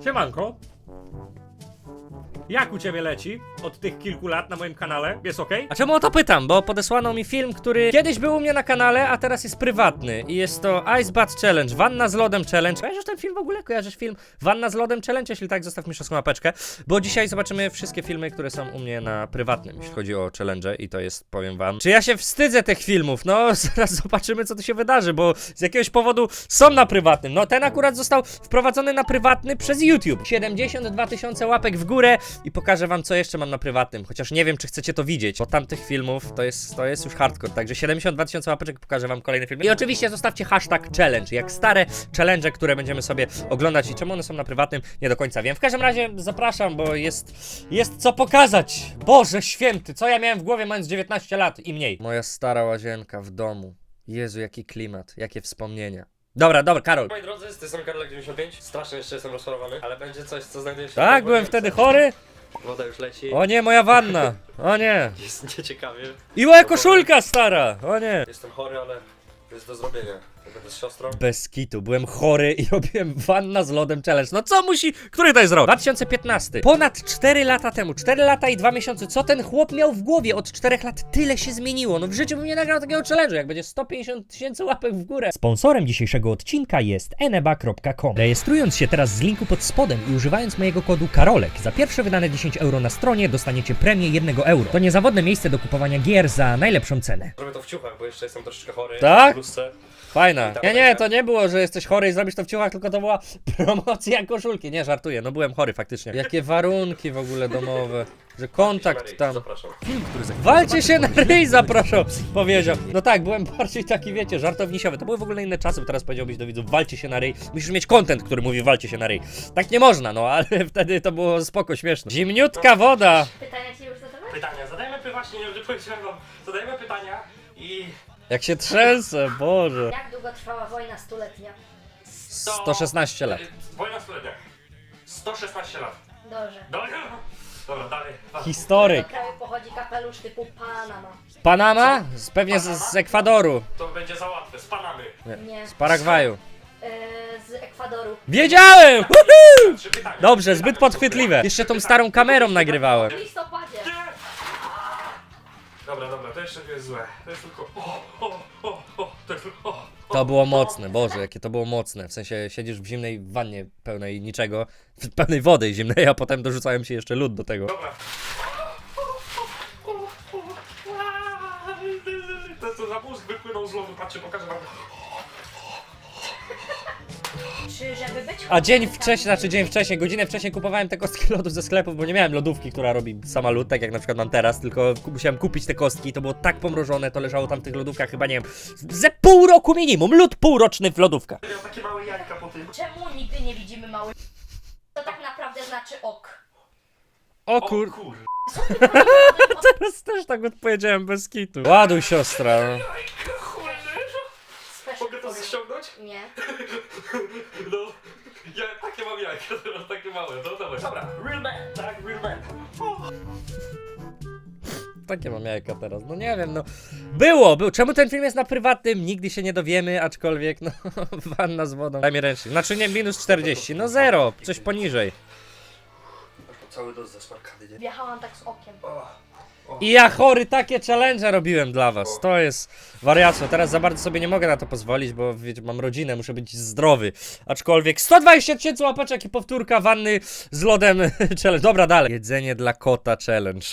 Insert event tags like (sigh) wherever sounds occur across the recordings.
Siemanko. Jak u ciebie leci od tych kilku lat na moim kanale? Jest ok? A czemu o to pytam? Bo podesłano mi film, który kiedyś był u mnie na kanale, a teraz jest prywatny. I jest to Ice Bath Challenge, Wanna z lodem challenge. Kojarzysz ten film w ogóle? Kojarzysz film Wanna z lodem challenge? Jeśli tak, zostaw mi szoską łapeczkę. Bo dzisiaj zobaczymy wszystkie filmy, które są u mnie na prywatnym, jeśli chodzi o challenge i to jest, powiem wam, czy ja się wstydzę tych filmów? No, (laughs) zaraz zobaczymy, co tu się wydarzy, bo z jakiegoś powodu są na prywatnym. No, ten akurat został wprowadzony na prywatny przez YouTube. 72 tysiące łapek w górę i pokażę wam, co jeszcze mam na prywatnym. Chociaż nie wiem, czy chcecie to widzieć, bo tamtych filmów to jest, to jest już hardcore. Także 72 tysiące łapeczek pokażę wam kolejny film. I oczywiście zostawcie hashtag challenge, jak stare challenge, które będziemy sobie oglądać i czemu one są na prywatnym, nie do końca wiem. W każdym razie zapraszam, bo jest, jest co pokazać. Boże święty, co ja miałem w głowie mając 19 lat i mniej. Moja stara łazienka w domu. Jezu, jaki klimat, jakie wspomnienia. Dobra, dobra, Karol. Moi drodzy, z tej strony Karolek 95. Strasznie jeszcze jestem rozchorowany, ale będzie coś, co znajduje się... Tak, w byłem wodzie. wtedy chory. Woda już leci. O nie, moja wanna. O nie. Jest nieciekawie. I moja koszulka stara. O nie. Jestem chory, ale jest do zrobienia. Ja Będę z siostrą. Bez kitu, byłem chory i (laughs) robiłem wanna z lodem challenge. No co musi, który to jest rok? 2015. Ponad 4 lata temu, 4 lata i 2 miesiące. Co ten chłop miał w głowie? Od 4 lat tyle się zmieniło. No w życiu bym nie nagrał takiego challenge'u, jak będzie 150 tysięcy łapek w górę. Sponsorem dzisiejszego odcinka jest eneba.com. Rejestrując się teraz z linku pod spodem i używając mojego kodu KAROLEK, za pierwsze wydane 10 euro na stronie dostaniecie premię 1 euro. To niezawodne miejsce do kupowania gier za najlepszą cenę. Zrobię to w ciuchach, bo jeszcze jestem troszeczkę chory. Tak? Bluzce. Fajna. Nie, nie, to nie było, że jesteś chory i zrobisz to w ciuchach, tylko to była (laughs) promocja koszulki. Nie, żartuję, no byłem chory faktycznie. Jakie warunki w ogóle domowe, że kontakt tam. Zapraszam. Walcie się na ryj, zapraszam, (laughs) powiedział. No tak, byłem bardziej taki, wiecie, żartownisiowy. To były w ogóle inne czasy, bo teraz powiedziałbyś do widzów, walcie się na ryj. Musisz mieć content, który mówi, walcie się na ryj. Tak nie można, no, ale (laughs) wtedy to było spoko, śmieszne. Zimniutka woda. Pytania ci już zadawałeś? Pytania, zadajmy prywatnie, nie powiedziałem wam. Zadajmy pytania i... Jak się trzęsę, Boże. Jak długo trwała wojna stuletnia? 116 lat. Wojna stuletnia. 116 lat. Dobrze. Dobra, Dobra dalej. Z Historyk. tego kraju pochodzi kapelusz typu Panama. Panama? Z, pewnie z, z Ekwadoru. To będzie za łatwe. Z Panamy. Nie. Z Paragwaju. Z Ekwadoru. Wiedziałem! Woohoo! Trzy pytania. Dobrze, zbyt podchwytliwe. Jeszcze tą starą kamerą nagrywałem. W listopadzie. Dobra, dobra, to jeszcze nie jest złe. To jest tylko. O, o, o, o, to jest tylko. O, o, To było mocne, Boże, jakie to było mocne. W sensie siedzisz w zimnej wannie pełnej niczego, w pełnej wody zimnej, a potem dorzucałem się jeszcze lód do tego. Dobra. To co za mózg wypłynął z lodu, patrzcie, pokażę wam. Czy żeby być A dzień wcześniej, znaczy dzień wcześniej, godzinę wcześniej kupowałem te kostki (laughs) lodu ze sklepów, bo nie miałem lodówki, która robi sama lód, tak jak na przykład mam teraz, tylko ku- musiałem kupić te kostki, to było tak pomrożone, to leżało tam w tych lodówkach chyba, nie wiem, ze pół roku minimum, lód półroczny w lodówkach. Miał takie małe jajka po tym. Czemu nigdy nie widzimy małych? To tak naprawdę znaczy ok. O O kur... kur... (laughs) Teraz też tak odpowiedziałem bez kitu. Ładuj siostra. no. Mogę to ściągnąć? Nie. (laughs) (laughs) No. Ja takie mam jajka teraz, takie małe. No dobra. Dobra, real man, tak, real man. Takie mam jajka teraz, no nie wiem, no. Było, był. Czemu ten film jest na prywatnym? Nigdy się nie dowiemy, aczkolwiek, no, (laughs) wanna z wodą. Daj mi ręcznik. Znaczy nie, minus 40, no zero, coś poniżej. Cały dos zasmarkany, nie? Wjechałam tak z okiem. I ja chory takie challenge robiłem dla was. To jest wariactwo. Teraz za bardzo sobie nie mogę na to pozwolić, bo wiecie, mam rodzinę, muszę być zdrowy. Aczkolwiek 120 tysięcy łapeczek i powtórka wanny z lodem (laughs) challenge. Dobra, dalej. Jedzenie dla kota challenge.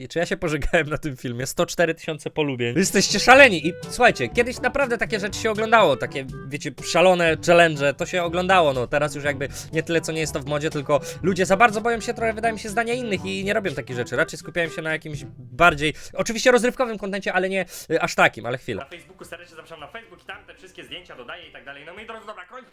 I czy ja się pożegałem na tym filmie? 104 tysiące polubień. Wy Jesteście szaleni i słuchajcie, kiedyś naprawdę takie rzeczy się oglądało, takie wiecie, szalone challenge, to się oglądało, no teraz już jakby nie tyle co nie jest to w modzie, tylko ludzie za bardzo boją się trochę, wydaje mi się, zdania innych i nie robią takich rzeczy. Raczej skupiają się na jakimś bardziej, oczywiście rozrywkowym kontencie, ale nie y, aż takim, ale chwilę. Na Facebooku serdecznie zapraszam na Facebook i tam te wszystkie zdjęcia dodaję i tak dalej. No moi drodzy, dobra, kończ.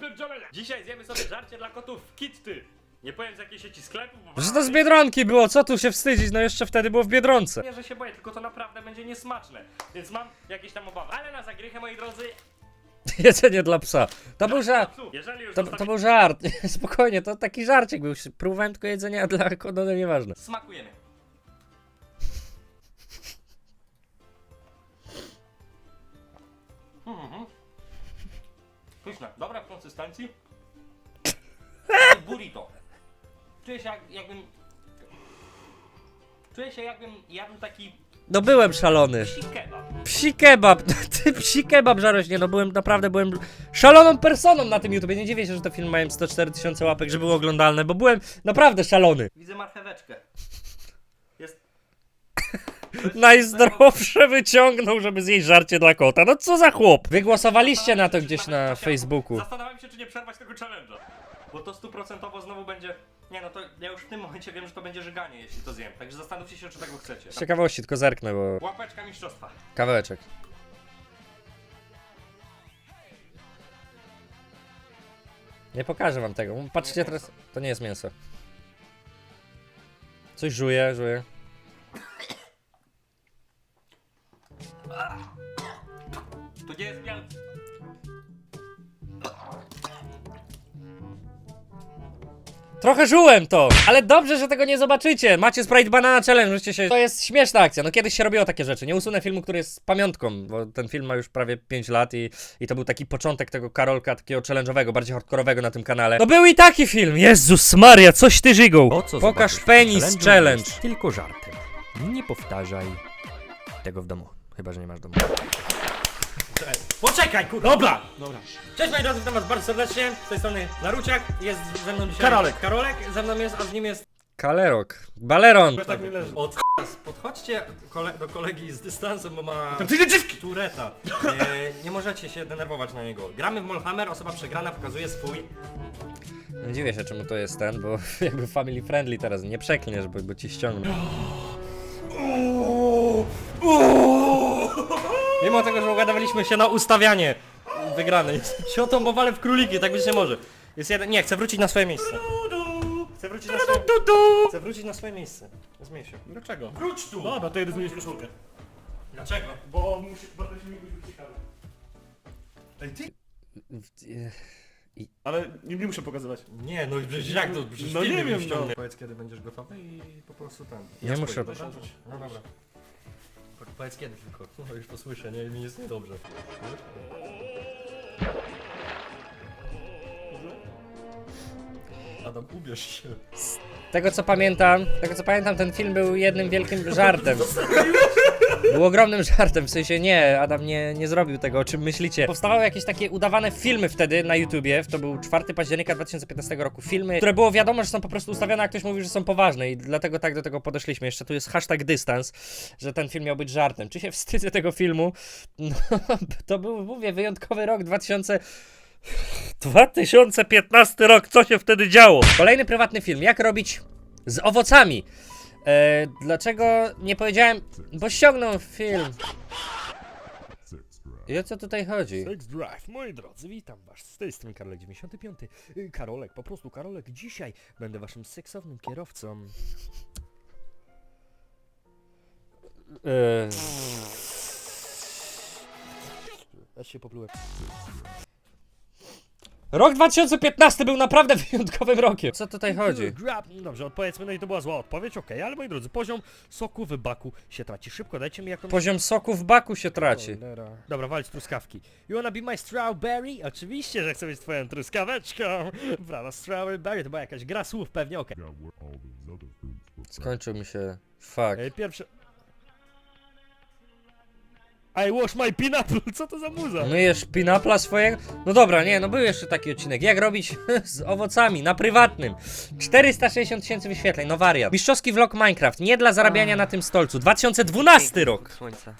Dzisiaj zjemy sobie żarcie dla kotów kitty. Nie powiem z jakiej sieci sklepów, bo... Że to z Biedronki było, co tu się wstydzić, no jeszcze wtedy było w Biedronce. Nie, że się boję, tylko to naprawdę będzie niesmaczne. Więc mam jakieś tam obawy. Ale na zagrychę, moi drodzy... (laughs) Jedzenie dla psa. To był żart. psów. Jeżeli już To, zostawi- to był żart. (laughs) Spokojnie, to taki żarcik był. Tylko jedzenia dla kota, no nieważne. Smakujemy. Mhm. Pyszne. Dobra w konsystencji. (laughs) burrito. Czuję się jak, jakbym... Czuję się jakbym jadł taki No byłem szalony. psi kebab. Psi kebab, (laughs) ty psi kebab żarłeś, nie no byłem, naprawdę byłem szaloną personą na tym YouTubie, nie dziwię się, że te filmy mają 104 tysiące łapek, że były oglądalne, bo byłem naprawdę szalony. Widzę marcheweczkę. Jest... (laughs) Najzdrowsze wyciągnął, żeby zjeść żarcie dla kota, no co za chłop. Wygłosowaliście na to gdzieś na Facebooku. Zastanawiam się, czy nie przerwać tego challenge'a. Bo to stuprocentowo znowu będzie... Nie no, to ja już w tym momencie wiem, że to będzie żyganie, jeśli to zjem. Także zastanówcie się, czy tego chcecie. Z ciekawości, tylko zerknę, bo Łapeczka mistrzostwa. kawałeczek. Nie pokażę wam tego, patrzcie teraz, to nie jest mięso. Coś żuje, żuje. To nie jest miał... Trochę żułem to, ale dobrze, że tego nie zobaczycie. Macie Sprite Banana Challenge, możecie się... To jest śmieszna akcja, no kiedyś się robiło takie rzeczy. Nie usunę filmu, który jest pamiątką, bo ten film ma już prawie 5 lat i, i to był taki początek tego Karolka, takiego challenge'owego, bardziej hardkorowego na tym kanale. No był i taki film, Jezus Maria, coś ty żygą. To, co Pokaż zobaczysz penis challenge. Tylko żartem. Nie powtarzaj tego w domu. Chyba, że nie masz domu. Poczekaj, kurwa. Dobra, dobra. Cześć moi drodzy, witam was bardzo serdecznie. Z tej strony Naruciak, jest ze mną dzisiaj... Karolek. Karolek, ze mną jest, a z nim jest... Kalerok. Baleron. Tak mi leży. Od podchodźcie kole do kolegi z dystansem, bo ma Ty dziewki! tureta. Nie, nie możecie się denerwować na niego. Gramy w Molhammer, osoba przegrana pokazuje swój. Nie dziwię się, czemu to jest ten, bo (laughs) jakby family friendly teraz, nie przeklniesz, bo, bo ci ściągną. Mimo tego, że ugadywaliśmy się na ustawianie wygranej. (laughs) Ciotą, bo walę w króliki, tak być nie może. Jest jeden. Nie, chcę wrócić na swoje miejsce. Chcę wrócić na swoje Chcę wrócić na swoje miejsce. Zmień się. Dlaczego? Wróć tu! Dobra, to jedę zmienić koszulkę. Dlaczego? Bo musi, bo filmik musi być ciekawy. Ej, ty? Ale nie, nie muszę pokazywać. Nie, no przecież jak to? Przecież No filmy nie mi wiem, no. Powiedz kiedy będziesz gotowy i po prostu ten. Nie muszę. Dobra? No dobra. Po- Powiedz kiedy tylko. No już posłyszę, nie, mi jest niedobrze. Adam, ubierz się. Tego co pamiętam, tego co pamiętam, ten film był jednym wielkim żartem. (laughs) Był ogromnym żartem, w sensie nie, Adam nie, nie zrobił tego, o czym myślicie. Powstawały jakieś takie udawane filmy wtedy na YouTubie, to był 4 października 2015 roku, filmy, które było wiadomo, że są po prostu ustawione, a ktoś mówił, że są poważne i dlatego tak do tego podeszliśmy. Jeszcze tu jest hashtag dystans, że ten film miał być żartem. Czy się wstydzę tego filmu? No, to był, mówię, wyjątkowy rok 2000... 2015 rok, co się wtedy działo? Kolejny prywatny film, jak robić z owocami. E, dlaczego nie powiedziałem, bo ściągnął film. I o co tutaj chodzi? Sex Drive, moi drodzy, witam was. Z tej strony Karolek 95. Y, Karolek, po prostu Karolek. Dzisiaj będę waszym seksownym kierowcą. E, Aż się poplułem. Rok 2015 był naprawdę (laughs) wyjątkowym rokiem. Co tutaj chodzi? Grab. Dobrze, odpowiedzmy, no i to była zła odpowiedź, okej, ale moi drodzy, poziom soku w baku się traci. Szybko, dajcie mi jakąś... Poziom soku w baku się traci. Cholera. Dobra, walić truskawki. You wanna be my strawberry? Oczywiście, że chcę być twoją truskaweczką. (laughs) Brawa, strawberry, to była jakaś gra słów pewnie, okej. Skończył mi się. Fuck. Pierwsze... I wash my pineapple, co to za muza? Myjesz pinapla swojego? No dobra, nie, no był jeszcze taki odcinek. Jak robić (laughs) z owocami na prywatnym? 460 tysięcy wyświetleń, no wariat. Mistrzowski vlog Minecraft, nie dla zarabiania na tym stolcu. 2012 rok. Słońca.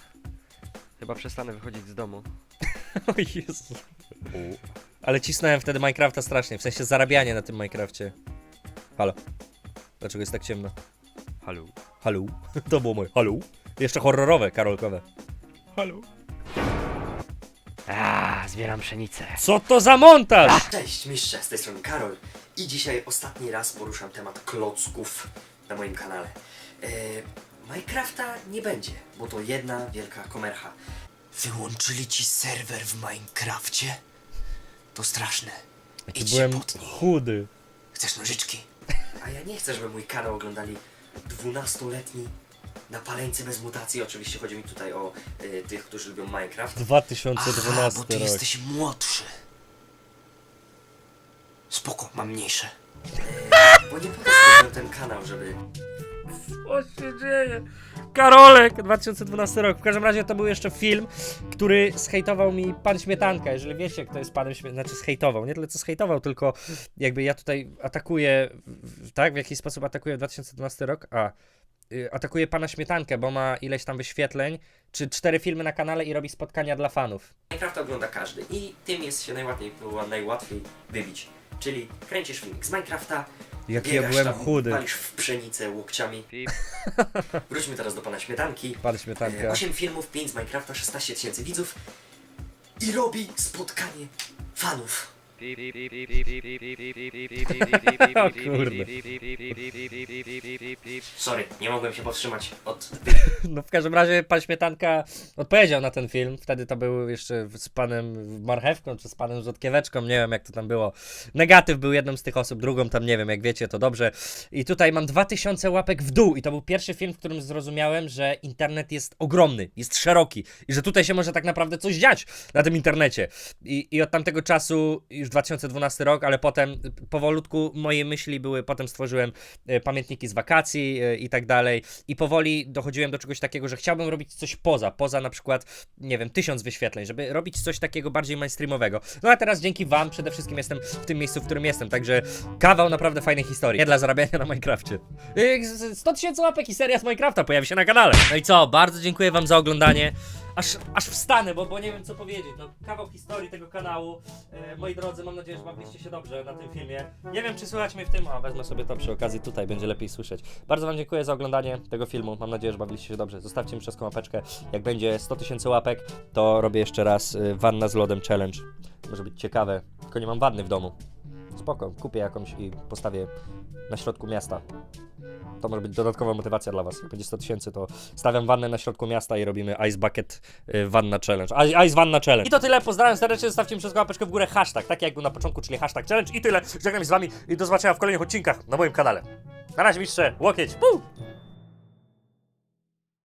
Chyba przestanę wychodzić z domu. (laughs) O Jezu. Ale cisnąłem wtedy Minecrafta strasznie, w sensie zarabianie na tym Minecrafcie. Halo. Dlaczego jest tak ciemno? Halo. Halo. (laughs) To było moje halo. Jeszcze horrorowe, karolkowe. Halo. A, zbieram pszenicę. Co to za montaż? Cześć, mistrze, z tej strony Karol i dzisiaj ostatni raz poruszam temat klocków na moim kanale. E, Minecrafta nie będzie, bo to jedna wielka komercha. Wyłączyli ci serwer w Minecrafcie? To straszne. Jaki Idź byłem potnij. chudy. Chcesz nożyczki? A ja nie chcę, żeby mój kanał oglądali 12-letni napaleńcy bez mutacji. Oczywiście chodzi mi tutaj o y, tych, którzy lubią Minecraft. Aha, 2012 bo ty rok. jesteś młodszy. Spoko, mam mniejsze. E, bo nie po ten kanał, żeby Co się dzieje? Karolek, 2012 rok. W każdym razie to był jeszcze film, który zhejtował mi pan Śmietanka. Jeżeli wiecie, kto jest panem Śmietanka, znaczy zhejtował, nie tyle co zhejtował, tylko jakby ja tutaj atakuję, tak? W jaki sposób atakuję w 2012 rok? A, y, atakuję pana Śmietankę, bo ma ileś tam wyświetleń, czy cztery filmy na kanale i robi spotkania dla fanów. Minecrafta ogląda każdy i tym jest się najłatwiej, było najłatwiej wybić. Czyli kręcisz filmik z Minecrafta, Jaki ja biegasz byłem tam, chudy. walisz w pszenicę łokciami. Pip. (laughs) Wróćmy teraz do pana Śmietanki. Pan Śmietanka. 8 filmów, 5 z Minecrafta, 16 tysięcy widzów i robi spotkanie fanów. (laughs) O kurde. Sorry, nie mogłem się powstrzymać od... (laughs) No w każdym razie pan Śmietanka odpowiedział na ten film. Wtedy to był jeszcze z panem Marchewką, czy z panem Rzodkieweczką, nie wiem jak to tam było. Negatyw był jedną z tych osób, drugą tam nie wiem, jak wiecie to dobrze. I tutaj mam 2000 łapek w dół i to był pierwszy film, w którym zrozumiałem, że internet jest ogromny, jest szeroki i że tutaj się może tak naprawdę coś dziać na tym internecie. I, i od tamtego czasu, już 2012 rok, ale potem powolutku moje myśli były, potem stworzyłem e, pamiętniki z wakacji e, i tak dalej. I powoli dochodziłem do czegoś takiego, że chciałbym robić coś poza, poza na przykład, nie wiem, tysiąc wyświetleń, żeby robić coś takiego bardziej mainstreamowego. No a teraz dzięki Wam przede wszystkim jestem w tym miejscu, w którym jestem, także kawał naprawdę fajnej historii. Nie dla zarabiania na Minecrafcie. Y, z- 100 tysięcy łapek i seria z Minecrafta pojawi się na kanale. No i co, bardzo dziękuję Wam za oglądanie. Aż, aż wstanę, bo, bo nie wiem co powiedzieć. No, kawał historii tego kanału. E, moi drodzy, mam nadzieję, że bawiliście się dobrze na tym filmie. Nie wiem, czy słychać mnie w tym. A wezmę sobie to przy okazji tutaj, będzie lepiej słyszeć. Bardzo Wam dziękuję za oglądanie tego filmu. Mam nadzieję, że bawiliście się dobrze. Zostawcie mi wszystką łapeczkę. Jak będzie 100 tysięcy łapek, to robię jeszcze raz y, wanna z lodem challenge. Może być ciekawe. Tylko nie mam wanny w domu. Spoko, kupię jakąś i postawię na środku miasta. To może być dodatkowa motywacja dla Was. Jak będzie 100 tysięcy, to stawiam wannę na środku miasta i robimy Ice Bucket y, Wanna Challenge. Ice, ice Wanna Challenge. I to tyle. Pozdrawiam serdecznie. Zostawcie mi wszystko łapeczkę w górę. Hashtag, tak jak był na początku, czyli hashtag challenge. I tyle. Żegnam się z Wami i do zobaczenia w kolejnych odcinkach na moim kanale. Na razie, mistrze. Łokieć. Puu!